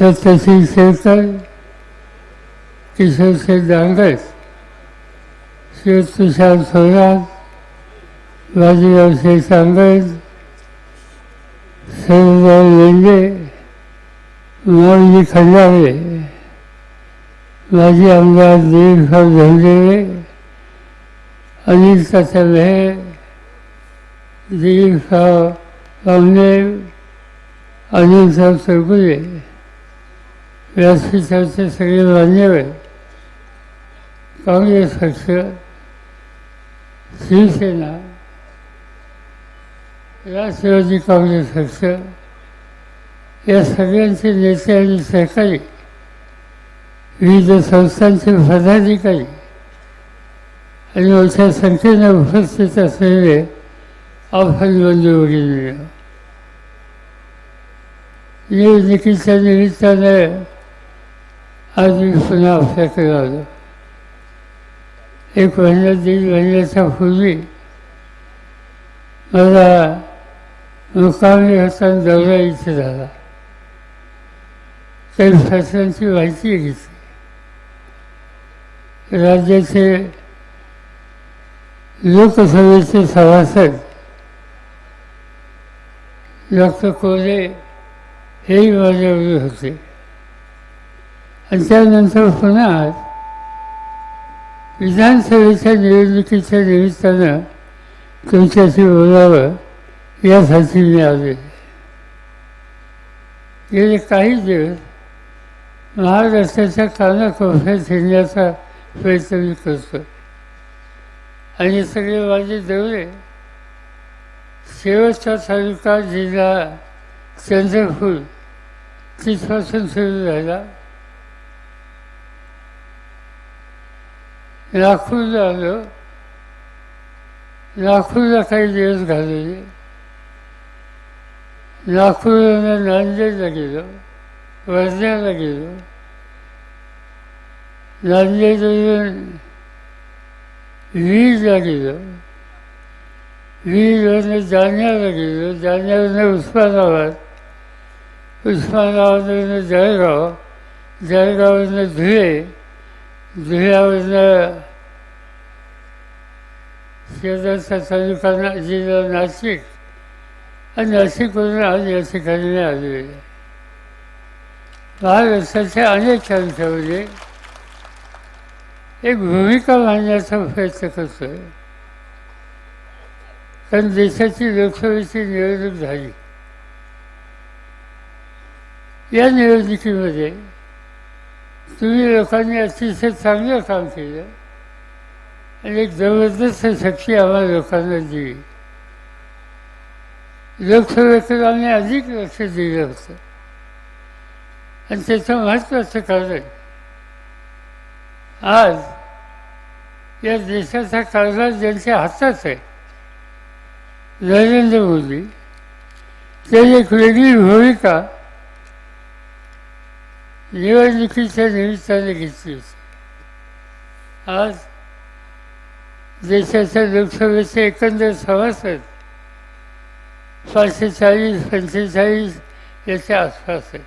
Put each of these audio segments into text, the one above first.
सत्यशील शेरकर किशोर शेठ डांगस शिव तुषार थोरात बाजीराव शेठ सांगत सर्वराव लेंडे माऊली खंडारे माजी आमदार दिलीपराव धनदेवे अनिल तात्या मेहर दिलीपराव रामदेव अनिलराव सरगुले व्यासपीठाचे सगळे मान्यवर काँग्रेस पक्ष शिवसेना राष्ट्रवादी काँग्रेस पक्ष या सगळ्यांचे नेते आणि सहकारी विविध संस्थांचे पदाधिकारी आणि मोठ्या संख्येने उपस्थित असलेले आव्हान बंधू वगैरे. निवडणुकीच्या निमित्ताने आज मी पुन्हा आपल्याकडे आलो. एक महिना दीड महिन्याच्या पूर्वी मला मुकामी होताना दौरा इथे झाला. काही फॅशनची माहिती घेतली. राज्याचे लोकसभेचे सभासद डॉक्टर कोरे हेही माझ्यावर होते. आणि त्यानंतर पुन्हा विधानसभेच्या निवडणुकीच्या निमित्तानं तुमच्याशी बोलावं यासाठी मी आले गेले काही दिवस महाराष्ट्राच्या कानाकोपऱ्यात फिरण्याचा प्रयत्न मी करतो आणि सगळे माझे दौरे शेवटचा तालुका जिल्हा चंद्रपूर तिथपासून सुरू झाला नागपूरला आलो नागपूरला काही दिवस घालवले. नागपूरला नांदेडला गेलो. वर्ध्याला गेलो. नांदेडवरून वीजला गेलो. वीजवरनं जालन्याला गेलो. जालन्यावरनं उस्मानाबाद. उस्मानाबादवरनं जळगाव. जळगाववरनं धुळे. धुळ्यावरनं शेजारचा तालुका ना जिल्हा नाशिक आणि नाशिकवरून आज या ठिकाणी आलेले आहे महाराष्ट्राच्या अनेक तालुक्यामध्ये एक भूमिका मांडण्याचा प्रयत्न करतो आहे कारण देशाची लोकसभेची निवडणूक झाली या निवडणुकीमध्ये तुम्ही लोकांनी अतिशय चांगलं काम केलं. आणि जबरदस्त शक्ती आम्हाला लोकांना दिली. लोकसभेकडे आम्ही अधिक लक्ष दिलं होतं. आणि त्याचं महत्त्वाचं कारण आज या देशाचा कारभार ज्यांच्या हातात आहे नरेंद्र मोदी त्यांनी एक वेगळी भूमिका निवडणुकीच्या निमित्ताने घेतली होती. आज देशाच्या लोकसभेचे एकंदर सभासद पाचशे चाळीस पंचेचाळीस याच्या आसपास आहे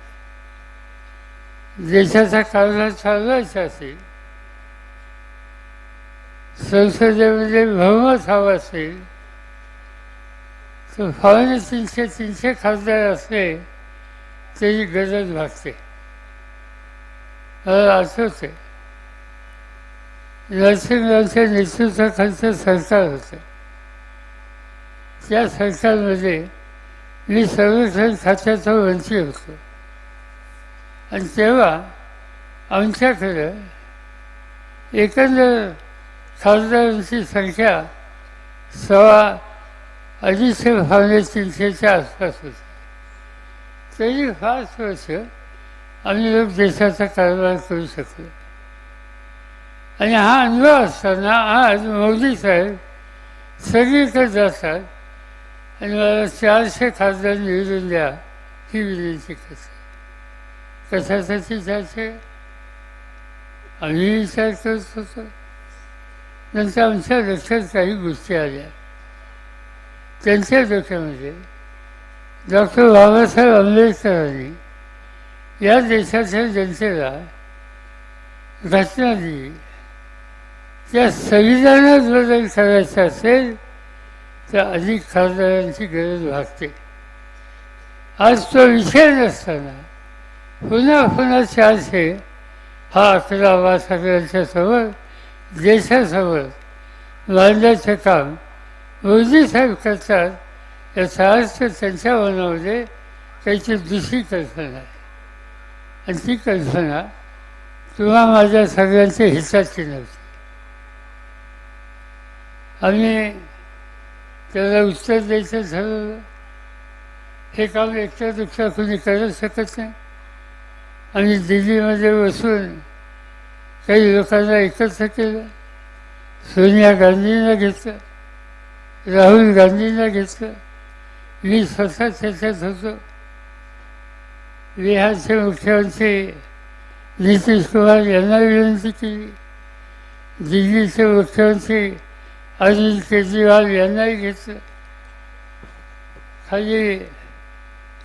देशाचा कारभार चालवायचा असेल संसदेमध्ये बहुमत हवा असेल तर फावणे तीनशे तीनशे खासदार असले त्याची गरज भागते. मला आठवते नरसिंहरावच्या नेतृत्वाखालचं सरकार होते. त्या सरकारमध्ये मी संरक्षण खात्याचा वंचित होतो. आणि तेव्हा आमच्याकडं एकंदर खासदारांची संख्या सव्वा अडीचशे भावने तीनशेच्या आसपास होती. तरी फार वर्ष आम्ही लोक देशाचा कारभार करू शकलो. आणि हा अनुभव असताना आज मोदी साहेब सगळीकडे जातात आणि मला चारशे खासदार निवडून द्या ही विनंती करतात. कशासाठी चारशे? आम्ही विचार करत होतो. नंतर आमच्या लक्षात काही गोष्टी आल्या. त्यांच्या डोक्यामध्ये डॉक्टर बाबासाहेब आंबेडकरांनी या देशाच्या जनतेला घटना दिली त्या संविधानात बदल करायचा असेल तर अधिक खासदारांची गरज भासते आज तो विषय नसताना पुन्हा पुन्हा चारशे हा अकरावा सगळ्यांच्या समोर देशासमोर मांडण्याचं काम मोदी साहेब करतात याचा अर्थ त्यांच्या मनामध्ये काहीतरी दुसरी कल्पना आहे. आणि ती कल्पना तुला माझ्या सगळ्यांच्या हिताची नव्हती आम्ही त्याला उत्तर द्यायचं ठरवलं हे काम एकट्या दुसऱ्या कोणी करू शकत नाही. आणि दिल्लीमध्ये बसून काही लोकांना एकत्र केलं. सोनिया गांधींना घेतलं. राहुल गांधींना घेतलं. मी स्वतः त्याच्यात होतो. बिहारचे मुख्यमंत्री नितीश कुमार यांना विनंती केली दिल्लीचे मुख्यमंत्री अरविंद केजरीवाल यांनाही घेतलं खाली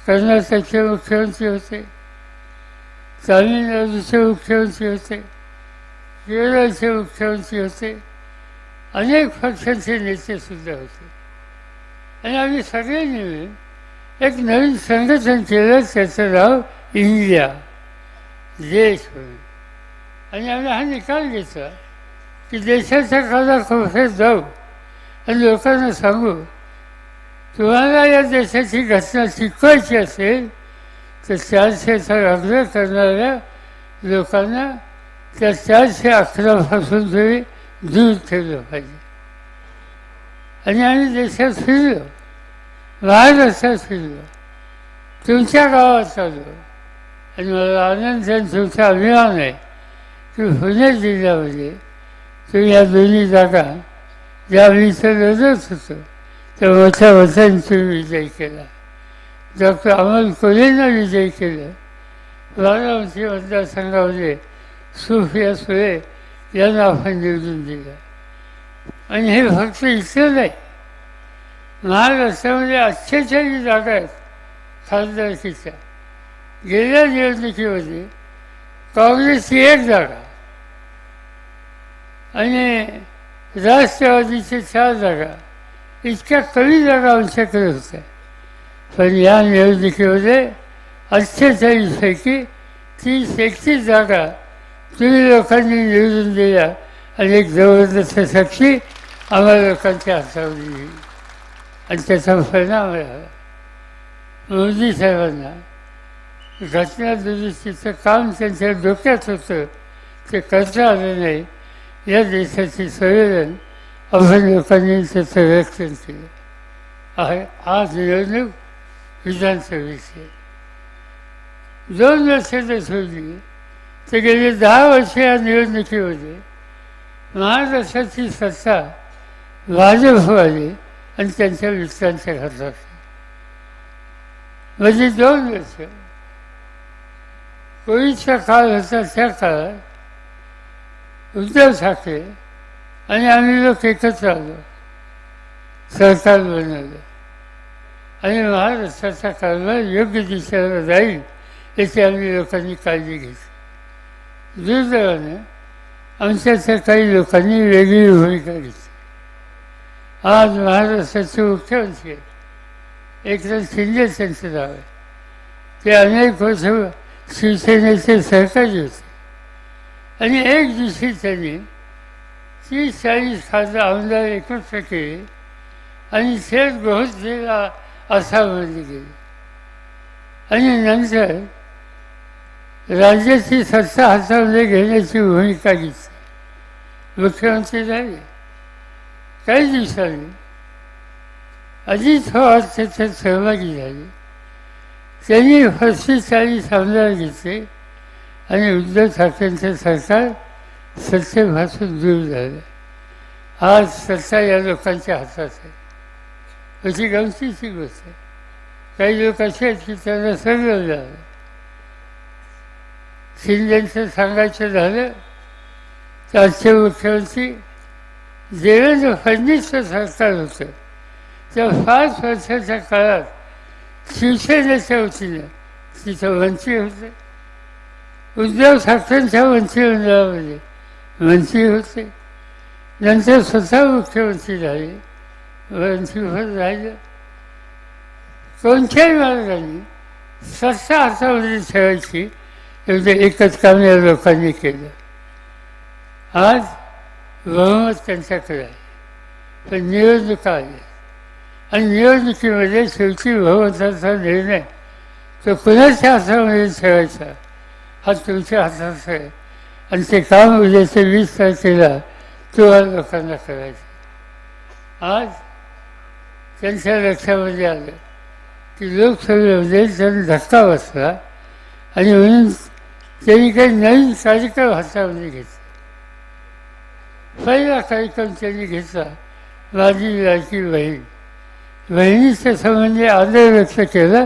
कर्नाटकचे मुख्यमंत्री होते तामिळनाडूचे मुख्यमंत्री होते केरळचे मुख्यमंत्री होते अनेक पक्षांचे नेते सुद्धा होते. आणि आम्ही सगळे मिळून एक नवीन संघटन केलं त्याचं नाव इंडिया. देश. म्हणून आणि आम्ही हा निकाल घेतला की देशाच्या कानाकोपऱ्यात जाऊ. आणि लोकांना सांगू तुम्हाला या देशाची घटना शिकवायची असेल तर चारशेचा आग्रह करणाऱ्या लोकांना त्या चारशे अकरापासून तरी दूर ठेवलं पाहिजे. आणि आम्ही देशात फिरलो. महाराष्ट्रात फिरलो तुमच्या गावात चाललो आणि मला आनंद आणि तुमचा अभिमान आहे. की पुणे जिल्ह्यामध्ये तुम्ही या दोन्ही जागा ज्या मी इथं होतो त्या मोठ्या मतांनी तुम्ही विजय केला. डॉक्टर अमोल कोलेंना विजय केलं. बारामती मतदारसंघामध्ये सुफिया सुळे यांना आपण निवडून दिलं. आणि हे फक्त इथलं नाही महाराष्ट्रामध्ये म्हणजे अठ्ठेचाळीस जागा आहेत. खासदारकीच्या गेल्या निवडणुकीमध्ये काँग्रेसची एक जागा आणि राष्ट्रवादीचे चार जागा इतक्या कमी जागा आमच्याकडे होत्या. पण या निवडणुकीमध्ये अठ्ठेचाळीसपैकी तीस एकतीस जागा तुम्ही लोकांनी निवडून दिल्या आणि एक जबरदस्त शक्ती आम्हाला लोकांच्या हातावर दिली. आणि त्याचा परिणाम मिळाला मोदी साहेबांना. घटना दुरुस्तीचं काम त्यांच्या डोक्यात होतं ते करता आलं नाही. या देशाचे संवेदन आपण लोकांनी त्याचं व्यक्त केलं. आहे. आज निवडणूक विधानसभेची. दोन वर्ष ते सोडली तर गेले दहा वर्ष या निवडणुकीमध्ये. महाराष्ट्राची सत्ता भाजपवाली. आणि त्यांच्या मित्रांच्या घरात म्हणजे दोन वर्ष. कोविडचा काळ होता त्या काळात उद्धव ठाकरे आणि आम्ही लोक एकत्र आलो. सरकार बनवलं. आणि महाराष्ट्राचा कारभार योग्य दिशेला जाईल याची आम्ही लोकांनी काळजी घेतली. दुर्दैवाने म्हणजे आमच्या काही लोकांनी वेगळी भूमिका घेतली. आज महाराष्ट्राचे मुख्यमंत्री एकनाथ शिंदे त्यांचं नाव आहे. ते अनेक वर्ष शिवसेनेचे सहकारी होते. आणि एक दिवशी त्यांनी तीस चाळीस खासदार आमदार एकत्र केले आणि थेट बहुतेला आसाममध्ये गेले आणि नंतर राज्याची सत्ता हातामध्ये घेण्याची भूमिका घेतली. मुख्यमंत्री झाले. काही दिवसांनी अजित पवार त्याच्यात सहभागी झाले. त्यांनी पस्तीस चाळीस आमदार घेतले आणि उद्धव ठाकरेंचं सरकार सत्तेपासून दूर झालं. आज सत्ता या लोकांच्या हातात आहे. अशी गमतीची गोष्ट आहे. काही लोक असे आहेत की त्यांना सगळं झालं. शिंदेचं सांगायचं झालं तर आजचे मुख्यमंत्री देवेंद्र फडणवीसचं सरकार होतं. त्या पाच वर्षाच्या काळात शिवसेनेच्या वतीनं तिथं मंत्री होते. उद्धव ठाकरेंच्या मंत्रिमंडळामध्ये मंत्री होते. नंतर स्वतः मुख्यमंत्री झाले. मंत्रीपद राहिलं. कोणत्याही मार्गाने सत्ता हातामध्ये ठेवायची एवढं एकच काम या लोकांनी केलं. आज बहुमत त्यांच्याकडे आहे. पण निवडणुका आल्या आणि निवडणुकीमध्ये शेवटी भगवंताचा निर्णय. तो कुणाच्या हातामध्ये ठेवायचा? हा तुमच्या हातात आहे. आणि ते काम उद्याच्या वीस तारखेला तुम्हाला लोकांना करायचं आज त्यांच्या लक्षामध्ये आलं की लोकसभेमध्ये त्यांना धक्का बसला आणि म्हणून त्यांनी काही नवीन कार्यक्रम हातामध्ये घेतला. पहिला कार्यक्रम त्यांनी घेतला माझी लाडकी बहीण बहिणीच्या संबंधी आदर व्यक्त केला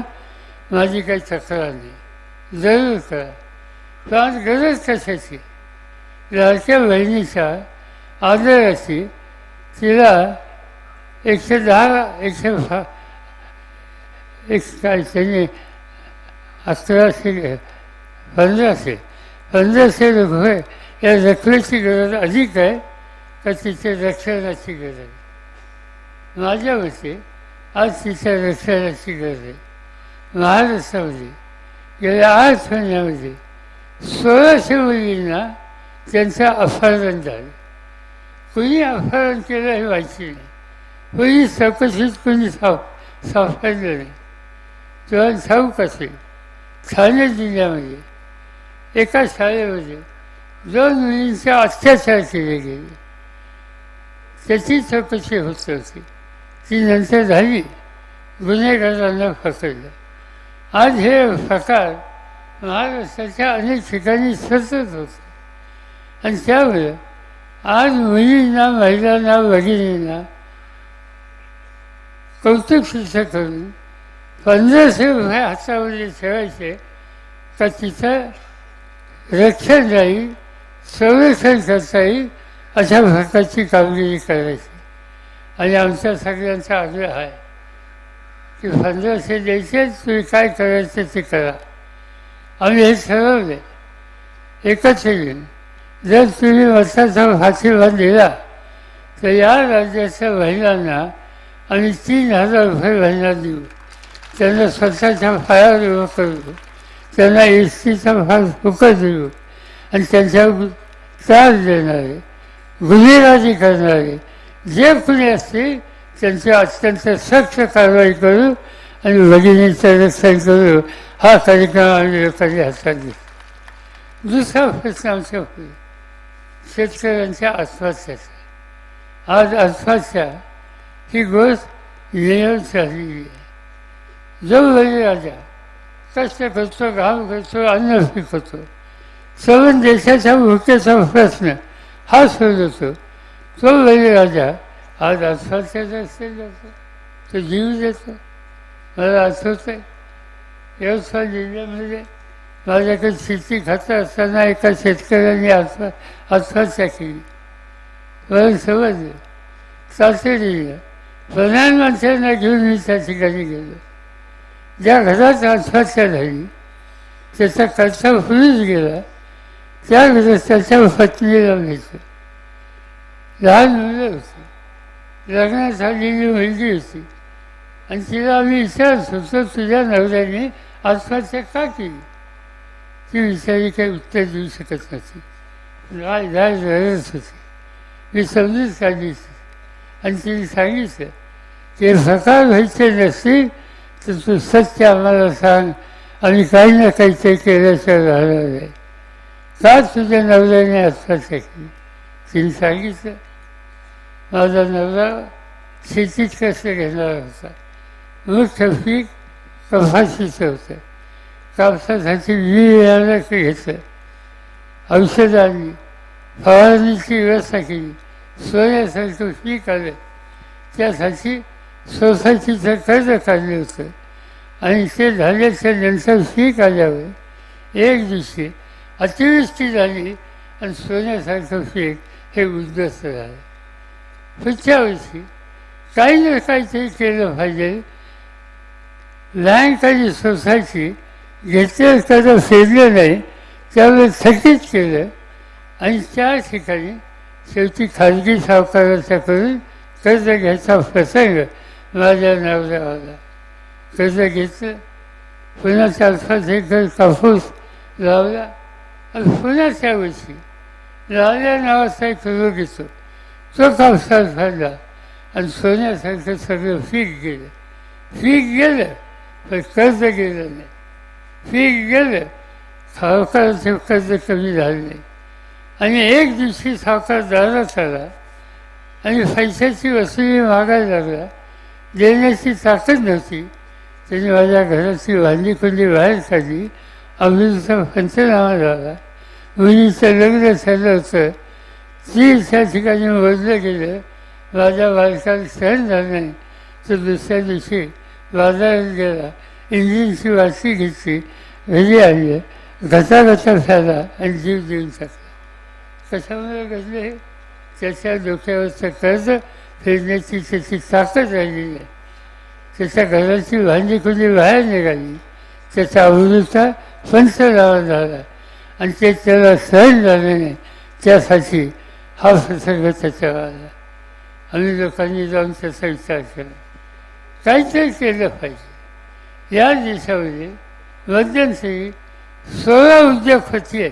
माझी काही तक्रार नाही. जरूर करा. पण आज गरज कशाची? लाडक्या बहिणीच्या आदराची तिला एकशे दहा एकशे फा एक काय त्यांनी अकराशे पंधराशे पंधराशे रुपये या रकमेची गरज अधिक आहे. का तिच्या रक्षणाची गरज आहे. माझ्या मते आज तिच्या रक्षणाची गरज आहे. महाराष्ट्रामध्ये गेल्या आठ महिन्यामध्ये सोळाशे मुलींना त्यांचं अपहरण झालं. कुणी अपहरण केलं हे माहिती नाही. कुणी चौकशीत कुणी साफ सापडलं नाही. तेव्हा ठाऊक असेल ठाणे जिल्ह्यामध्ये एका शाळेमध्ये दोन मुलींचे अत्याचार केले गेले. त्याची चौकशी होत होती. ती नंतर झाली. गुन्हेगारांना फसवलं. आज हे प्रकार महाराष्ट्राच्या अनेक ठिकाणी सतत होत. आणि त्यामुळे आज मुलींना महिलांना भगिनींना कौतुक शिक्षा करून पंधराशे रुपये हातामध्ये ठेवायचे का तिचं रक्षण राहील संरक्षण करता येईल अशा प्रकारची कामगिरी करायची. आणि आमच्या सगळ्यांचा आग्रह आहे की पंधराशे द्यायचे तुम्ही काय करायचं ते करा. आम्ही हे ठरवले एकच येईन जर तुम्ही वर्षाचा फाशीभाग दिला तर या राज्याच्या महिलांना आम्ही तीन हजार रुपये महिला देऊ. त्यांना स्वतःच्या पायावर उभं करू. त्यांना एस टीचा फार फुकट देऊ. आणि त्यांच्यावर त्रास देणारे गुन्हेगारी करणारे. जे कुणी असतील त्यांची अत्यंत सक्त कारवाई करू आणि भगिनीचं रक्षण करू. हा कार्यक्रम आम्ही लोकांनी हातात घेतला दुसरा प्रश्न आमच्या पुढे शेतकऱ्यांच्या आत्महत्याचा आज आत्महत्या ही गोष्ट नियम झालेली आहे. जो राजा कष्ट करतो घाम करतो अन्न पिकवतो सर्व देशाच्या भुकेचा प्रश्न हा सोडवतो तो राजा. आज आत्महत्याचा असेल जातो तो जीव देतो मला आठवत आहे. यवतमाळ जिल्ह्यामध्ये म्हणजे माझ्याकडे शेती खातं असताना एका शेतकऱ्याने आत्म आत्महत्या केली मला समजलं तातडीनं प्रधानमंत्र्यांना घेऊन मी त्या ठिकाणी गेलो. ज्या घरात आत्महत्या झाली त्याचा खर्च होऊनच गेला. त्या त्याच्या पत्नीला भेटलं लहान मुलं होती. लग्नात झालेली मुलगी होती. आणि तिला आम्ही विचारत होतो तुझ्या नवऱ्याने आत्महत्या का केली? ती विचारी काही उत्तर देऊ शकत नव्हती. लाल लाल रडत होती. मी समजून काढली आणि तिने सांगितलं ते प्रकार व्हायचे नसतील तर तू सत्य आम्हाला सांग. आम्ही काही ना काही ते केल्याशिवाय राहणार नाही. का तुझ्या नवऱ्याने आत्महत्या केली तिने सांगितलं माझा नवरा शेतीत कष्ट घेणार होता मुख्य पीक कपाशीचं होतं कापसासाठी बियाणं घेतलं औषधांनी फवारणीची व्यवस्था केली सोन्यासारखं पीक आलं त्यासाठी सोसायटीचं कर्ज काढलं होतं आणि ते झाल्याच्यानंतर पीक आल्यावर एक दिवशी अतिवृष्टी झाली आणि सोन्यासारखं शेत हे उद्ध्वस्त झालं. पुढच्या वर्षी काही ना काहीतरी केलं पाहिजे. लहान काही सोसायटी घेतलं त्याचं फेरलं नाही त्यावेळेस थकीत केलं आणि त्या ठिकाणी शेवटी खाजगी सावकाराच्याकडून कर्ज घ्यायचा प्रसंग माझ्या नावला आला. कर्ज घेतलं. पुन्हा चार पाच एकर कापूस लावला. आणि पुन्हा त्या वर्षी नावाचा एक रोग येतो तो कापसात झाला आणि सोन्यासारखं सगळं पीक गेलं. पीक गेलं पण कर्ज गेलं नाही. पीक गेलं सावकाराचं कर्ज कमी झालं नाही. आणि एक दिवशी सावकार दारात आला आणि पैशाची वसुली मागायला लागला. देण्याची ताकद नव्हती. त्याने माझ्या घराची भांडी कुंडी बाहेर काढली. अमृतचा पंचनामा झाला मुलीचं लग्न झालं होतं ती त्या ठिकाणी मोजलं गेलं माझ्या बालकाला सहन झालं नाही. तर दुसऱ्या दिवशी बाजारात गेला. इंजिनची वाशी घेतली. घरी आणली घसा घसा झाला आणि जीव देऊन टाकला. कशामुळे घडले त्याच्या डोक्यावरचं कर्ज फेडण्याची त्याची ताकद राहिली आहे त्याच्या घराची भांडी खुली बाहेर निघाली? त्याचा अवृत्ता पंच गावात झाला आणि ते त्याला सहन झाले नाही. त्यासाठी हा प्रसंग त्याच्यावर आला आम्ही लोकांनी जाऊन त्याचा विचार केला. काहीतरी केलं पाहिजे. या देशामध्ये मध्यंतरी सोळा उद्योगपती आहेत.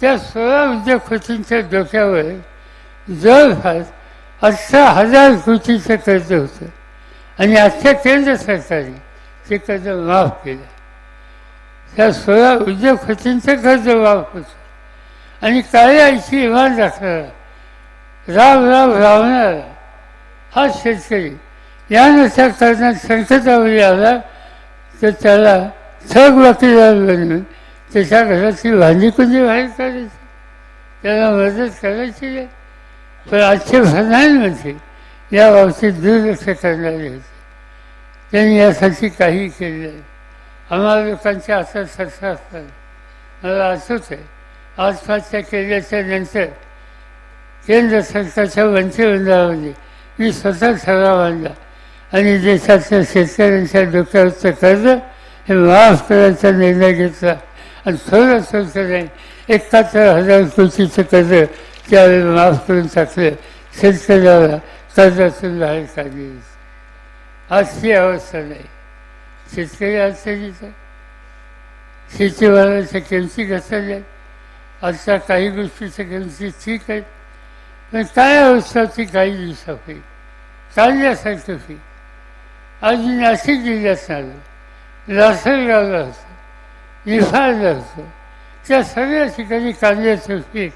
त्या सोळा उद्योगपतींच्या डोक्यावर जवळपास अठरा हजार कोटीचं कर्ज होतं. आणि आजच्या केंद्र सरकारने ते कर्ज माफ केलं. त्या सोळा उद्योगपतींचं कर्ज माफ होतं आणि काळ्या आईची इमान दाखवणार राम राम रावणारा हा शेतकरी. यानुसार कर्जात संकटामध्ये आला. तर त्याला थग वकिलार बनवून त्याच्या घरातली भांडी कुंडी बाहेर काढायची? त्याला मदत करायची नाही पण आजचे प्रधानमंत्री या बाबतीत दुर्लक्ष करणारे होते. त्यांनी यासाठी काही केलं नाही. अमावकांचे असं हातात सत्ता मला असूच आहे. आसपासच्या केल्याच्यानंतर केंद्र सरकारच्या मंत्रिमंडळामध्ये मी स्वतः ठराव आणला आणि देशातल्या शेतकऱ्यांच्या डोक्यावरचं कर्ज हे माफ करायचा निर्णय घेतला. आणि थोडं थोडं नाही एकाहत्तर हजार कोटीचं कर्ज त्यावेळी माफ करून टाकलं. शेतकऱ्याला कर्जातून बाहेर काढली. आजची अवस्था नाही. शेतकरी अडचणीचा शेतीवाल्याच्या किमती घसरल्या आजच्या काही गोष्टीच्या किमती ठीक आहेत. पण काय अवस्था होती काही दिवसापूर्वी काढल्यासारखं पीक आज मी नाशिक जिल्ह्यात आलो लासलगावला होतं निफाडला होतं त्या सगळ्या ठिकाणी कांद्याचं पीक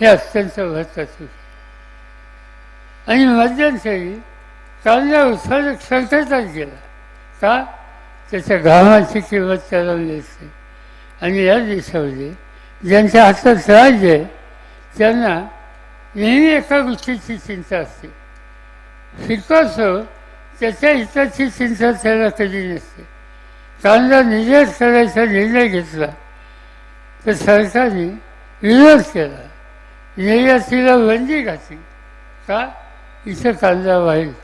हे अत्यंत महत्त्वाचं आणि मध्यंतरी कांदा उत्पादक संकटात गेला. का? त्याच्या घामाची किंमत त्याला मिळत आणि या देशामध्ये ज्यांच्या हातात राज्य आहे त्यांना नेहमी एका गोष्टीची चिंता असते. पिकासो त्याच्या हिताची चिंता त्याला कधी नसते. कांदा निर्यात करायचा निर्णय घेतला तर सरकारने विरोध केला. निर्यातीला बंदी घातली. का? इथं कांदा वाढेल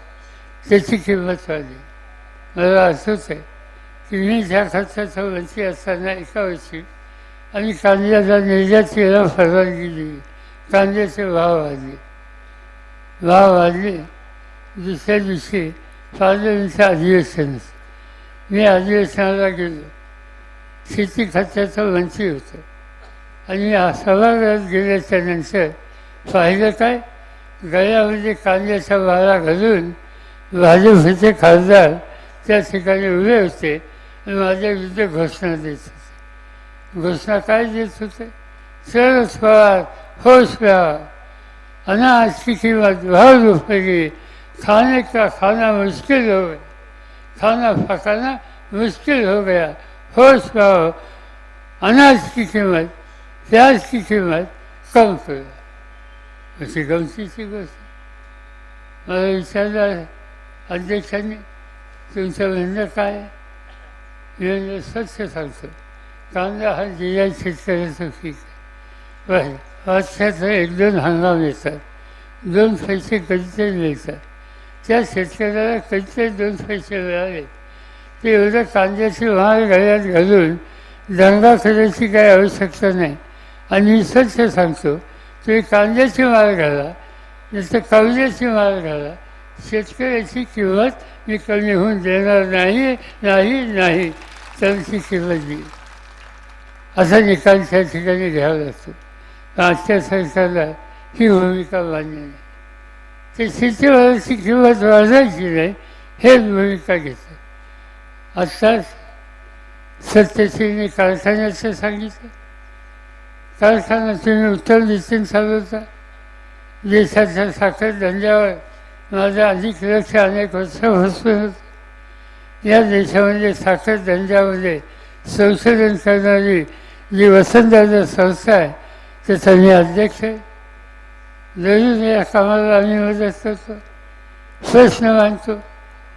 त्याची किंमत वाढली. मला असंच आहे. की मी ज्या असताना एका वर्षी आणि कांद्याला निर्यातीला परवानगी दिली कांद्याचे भाव वाढले भाव वाढले दुसऱ्या दिवशी पार्लमेंटचं अधिवेशन मी अधिवेशनाला गेलो शेती खात्याचं मंत्री होतं आणि सभागृहात गेल्याच्यानंतर पाहिलं काय गळ्यामध्ये कांद्याचा वारा घालून भाजपचे खासदार त्या ठिकाणी उभे होते आणि माझ्या विरुद्ध घोषणा देत होते. घोषणा काय देत होते? सरस पवार होश प्यावा अनाज की कीमत बहुत रुपये खाने का खाना मुश्किल हो गया. खाना पकाना मुश्किल हो गया. होश पाओ अनाज की कीमत प्याज की कीमत कम करा अशी गमतीची गोष्ट मला विचारलं अध्यक्षांनी तुमचं म्हणणं काय आहे? मी स्वच्छ सांगतो कांदा हा जिल्ह्यात शेतकऱ्याचं पीक आहे बरं वर्षाचं एक दोन हंगाम येतात दोन पैसे कधीतरी मिळतात त्या शेतकऱ्याला कधीतरी दोन पैसे मिळाले ते एवढं कांद्याची महाग गळ्यात घालून दंगा करायची काही आवश्यकता नाही। आणि मी सत्य सांगतो तुम्ही कांद्याची माळ घाला नंतर कवल्याची माळ घाला शेतकऱ्याची किंमत मी कमी होऊन देणार नाही नाही नाही। त्यांची किंमत दिली असा निकाल त्या ठिकाणी घ्यावा लागतो पण आजच्या सरकारला ही भूमिका मान्य नाही. ते शेतीमालाची किंमत वाढायची नाही हे भूमिका घेतात आत्ताच सत्यशीलने कारखान्याचं सांगितलं. कारखाना तुम्ही उत्तर दिशेने चालवता. देशाच्या साखर धंद्यावर माझं अधिक लक्ष अनेक वर्षापासून होतं. या देशामध्ये साखर धंद्यामध्ये संशोधन करणारी जी वसंतदादा संस्था आहे त्याचा मी अध्यक्ष आहे. दररोज या कामाला आम्ही मदत करतो. प्रश्न मानतो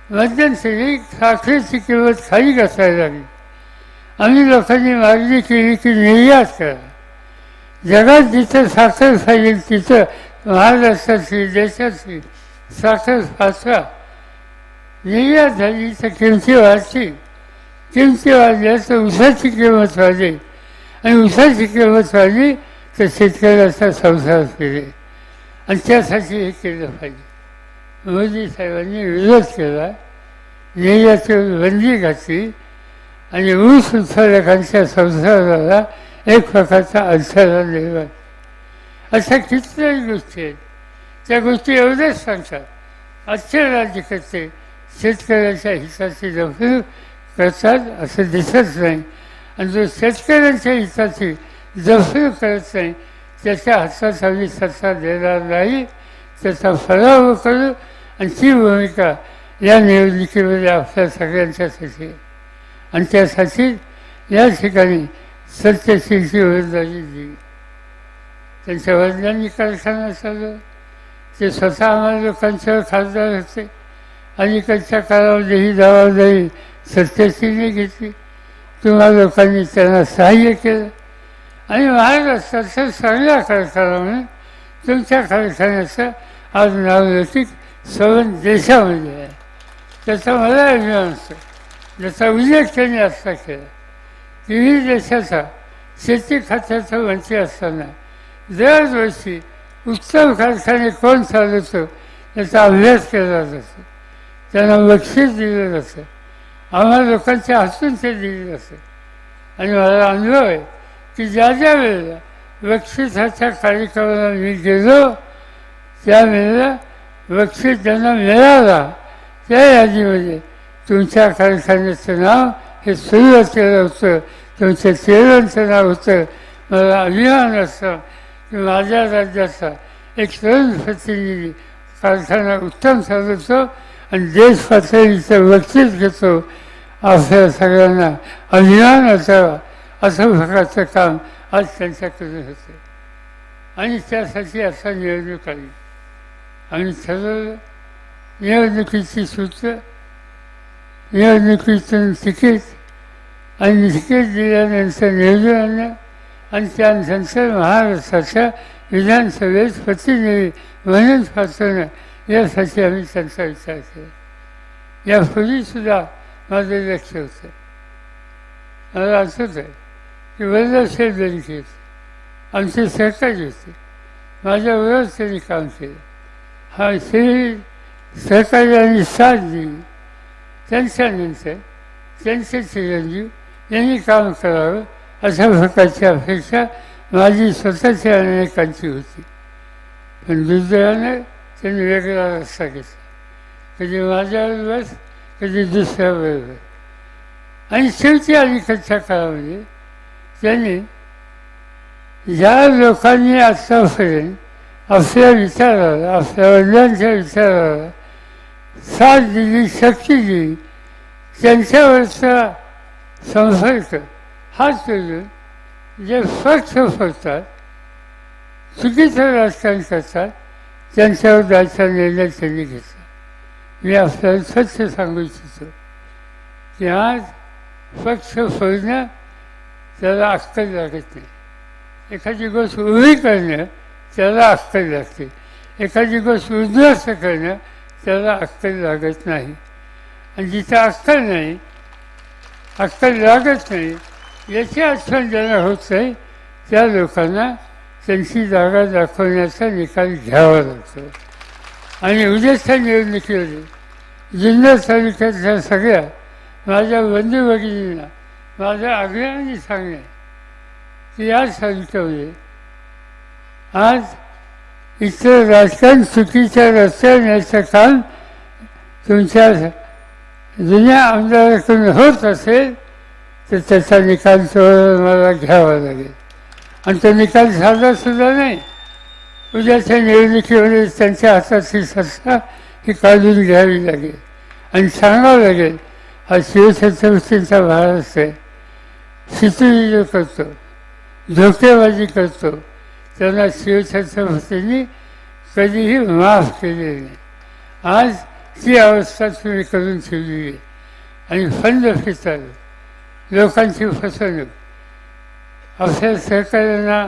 मध्यंतरी साखरेची किंमत खाली घसायला लागली आम्ही लोकांनी मागणी केली की निर्यात करा. जगात जिथं साखर खाईल तिथं महाराष्ट्राची देशाची साखर फासवा निर्यात झाली तर किमती वाढतील किमती वाढल्या तर उसाची किंमत वाढली आणि उसाची किंमत वाढली तर शेतकऱ्याचा संसार फिरेल आणि त्यासाठी हे केलं पाहिजे. मोदी साहेबांनी विरोध केला. निर्यातीवर बंदी घातली. आणि ऊस उत्पादकांच्या संसाराला एक प्रकारचा अडथळा निर्माण. अशा कितीतरी गोष्टी आहेत. त्या गोष्टी एवढ्याच सांगतात. आजचे राज्यकर्ते शेतकऱ्याच्या हिताची जपणूक करतात असं दिसत नाही. आणि जो शेतकऱ्यांच्या हिताची जपणूक करत नाही त्याच्या हातात आम्ही सत्ता देणार नाही. त्याचा फराव करू. आणि ती भूमिका या निवडणुकीमध्ये आपल्या सगळ्यांच्यासाठी. आणि त्यासाठी या ठिकाणी सत्यशीलची उमेदवारी दिली. त्यांच्या वडिलांनी कारखाना चाललं ते स्वतः आम्हाला लोकांच्यावर खासदार होते. अलीकडच्या कालावधी ही जबाबदारी सत्यशीलने घेतली. किंवा लोकांनी त्यांना सहाय्य केलं. आणि महाराष्ट्राच्या चांगल्या कारखाना तुमच्या कारखान्याचं आज नावलौकिक सवन देशामध्ये आहे. त्याचा मला अभिमान असतो ज्याचा उल्लेख त्यांनी असा केला. तिन्ही देशाचा शेती खात्याचा मंत्री असताना दरवर्षी उत्तम कारखाने कोण चालवतो याचा अभ्यास केला जातो. त्यांना बक्षीस दिलं जातं आम्हाला लोकांच्या हसून ते दिलं जातं आणि मला अनुभव आहे की ज्या ज्या वेळेला बक्षिसाच्या कार्यक्रमाला मी गेलो त्यावेळेला बक्षीस ज्यांना मिळाला त्या यादीमध्ये तुमच्या कारखान्याचं नाव हे सुरू असलेलं होतं तुमच्या चेहऱ्यांचं नाव होतं. मला अभिमान असतं की माझ्या राज्याचा एक तरुण प्रतिनिधी कारखाना उत्तम चालवतो आणि देश पातळीचं बक्षीस घेतो असं सगळ्यांना अभिमान असावा असं प्रकारचं काम आज त्यांच्याकडे होतं. आणि त्यासाठी असा निवडणूक आली. आणि ठरवलं निवडणुकीची सूत्र निवडणुकीतून तिकीट आणि तिकीट दिल्यानंतर निवडून आणलं आणि त्यानंतर महाराष्ट्राच्या विधानसभेत प्रतिनिधी म्हणून पाठवणं यासाठी आम्ही त्यांचा विचार केला यापूर्वीसुद्धा माझं लक्ष होतं मला आठवत आहे की वरदाशे बँकेत आमचे सहकारी होते माझ्याबरोबर त्यांनी काम केलं हा श्री सहकार्याने साथ दिली त्यांच्यानंतर त्यांचे चिरंजीव यांनी काम करावं अशा प्रकारची अपेक्षा माझी स्वतःच्या अनेकांची होती पण दुर्दैवाने त्यांनी वेगळा रस्ता घेतला कधी माझ्याबरोबर कधी दुसऱ्या दुसऱ्याबरोबर आणि शेवटी अलीकडच्या काळामध्ये त्यांनी ज्या लोकांनी आत्तापर्यंत आपल्या विचाराला आपल्या वडिलांच्या विचाराला साथ दिली शक्ती दिली त्यांच्यावरचा संपर्क हाच सोडून जे स्वच्छ होतात चुकीचं राजकारण करतात त्यांच्यावर जायचा निर्णय त्यांनी घेतला. मी आपल्याला स्वच्छ सांगू इच्छितो. की आज पक्ष सोडणं त्याला अक्कल लागत नाही एखादी गोष्ट उभी करणं त्याला अक्कल लागते एखादी गोष्ट उद्ध्वस्त करणं त्याला अक्कल लागत नाही. आणि जिथं अक्कल नाही अक्कल लागत नाही याची आठवण ज्यांना होत नाही त्या लोकांना त्यांची जागा दाखवण्याचा निकाल घ्यावा लागतो. आणि उद्याच्या निवडणुकीमध्ये जिल्हा तालुक्यातल्या सगळ्या माझ्या बंधू भगिनींना माझ्या आग्रहाने सांगणे की या तालुक्यामध्ये आज इथं राजकारण चुकीच्या रस्त्यावर न्यायचं काम तुमच्या जुन्या आमदाराकडून होत असेल तर त्याचा निकाल मला घ्यावा लागेल. आणि तो निकाल साधा सुद्धा नाही. उद्याच्या निवडणुकीमध्ये त्यांच्या हाताची सत्ता ही काढून घ्यावी लागेल. आणि सांगावं लागेल हा शिवछत्रपतींचा महाराष्ट्र आहे. शितुरी करतो धोकेबाजी करतो. त्यांना शिवछत्रपतींनी कधीही माफ केलेली नाही. आज ती अवस्था तुम्ही करून ठेवली आहे. आणि फंड फिरतात. लोकांची फसवणूक. अशा सहकार्यांना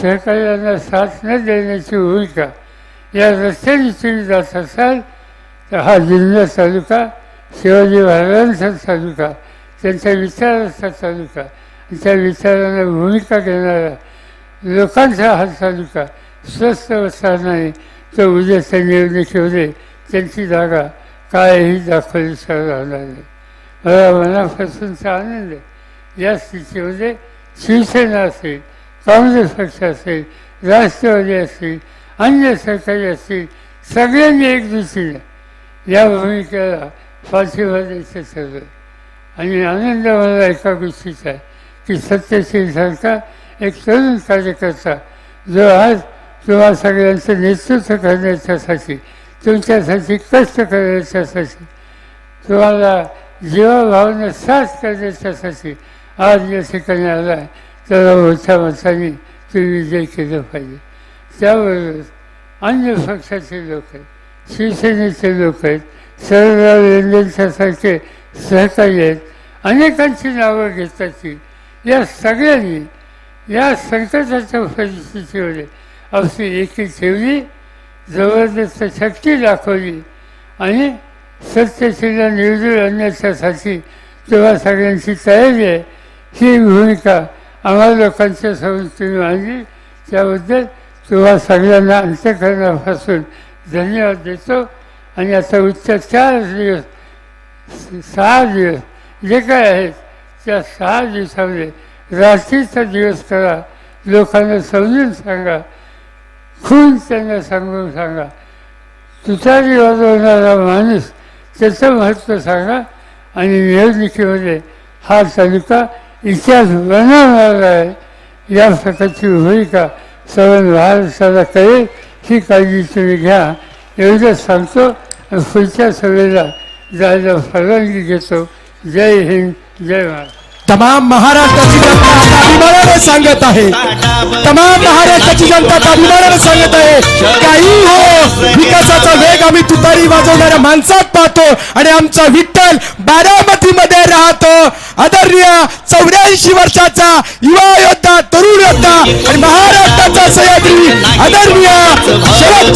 सहकार्यांना साथ न देण्याची भूमिका या रस्त्याने तुम्ही जात असाल तर हा जिल्हा तालुका शिवाजी महाराजांचा तालुका त्यांच्या विचाराचा तालुका त्या विचारांना भूमिका घेणारा लोकांचा हा तालुका स्वस्त बसणार नाही तर उद्याच्या निवडणुकीमध्ये त्यांची जागा कायही दाखवली राहणार नाही. मला मनापासूनचा आनंद आहे. या स्थितीमध्ये शिवसेना असेल काँग्रेस पक्ष असेल राष्ट्रवादी असेल अन्य सरकारी असतील सगळ्यांनी एक दुसरीला या. भूमिकेला पाठिंबा द्यायचं ठरलं आणि आनंद मला एका गोष्टीचा आहे की सत्यशील सारखा एक तरुण कार्यकर्ता जो आज तुम्हा सगळ्यांचं नेतृत्व करण्याच्यासाठी तुमच्यासाठी कष्ट करण्याच्यासाठी तुम्हाला जीवाभावना साथ करण्याच्यासाठी आज या ठिकाणी आला आहे त्याला मोठ्या माणसाने तुम्ही विजय केलं पाहिजे. त्याबरोबर अन्य पक्षाचे लोक आहेत शिवसेनेचे लोक आहेत सरदार रेल्वेच्यासारखे सहकारी आहेत अनेकांची नावं घेतात ती या सगळ्यांनी या संकटाच्या परिस्थितीमध्ये आपली एकी ठेवली जबरदस्त शक्ती दाखवली आणि सत्यशीला निवडून आणण्याच्यासाठी तेव्हा सगळ्यांची तयारी आहे. ही भूमिका आम्हाला लोकांच्या समोर तुम्ही मांडली त्याबद्दल तुम्हा सगळ्यांना अंत्यकरणापासून धन्यवाद देतो. आणि आता उच्च चार दिवस सहा दिवस जे काय आहेत त्या सहा दिवसामध्ये रात्रीचा दिवस करा. लोकांना समजून सांगा. खून त्यांना सांगून सांगा. तुतारी वाजवणारा माणूस त्याचं महत्त्व सांगा. आणि निवडणुकीमध्ये हा तालुका इतिहास बनवणार आहे या प्रकारची भूमिका सर्व महाराष्ट्राला करेल ही काळजी तुम्ही घ्या. एवढंच सांगतो आणि पुढच्या सभेला जायला परवानगी घेतो. जय हिंद जय महाराष्ट्र तमाम महाराष्ट्राची जनता आता अभिमानाने सांगत आहे. तमाम महाराष्ट्राची जनता आता अभिमानाने सांगत आहे. काही हो विकासाचा वेग आम्ही तुतारी वाजवणाऱ्या माणसात पाहतो आणि आमचा विठ्ठल बारामतीमध्ये राहतो. आदरणीय चौऱ्याऐंशी वर्षाचा युवा योद्धा तरुण योद्धा आणि महाराष्ट्राचा सह्याद्री आदरणीय शरद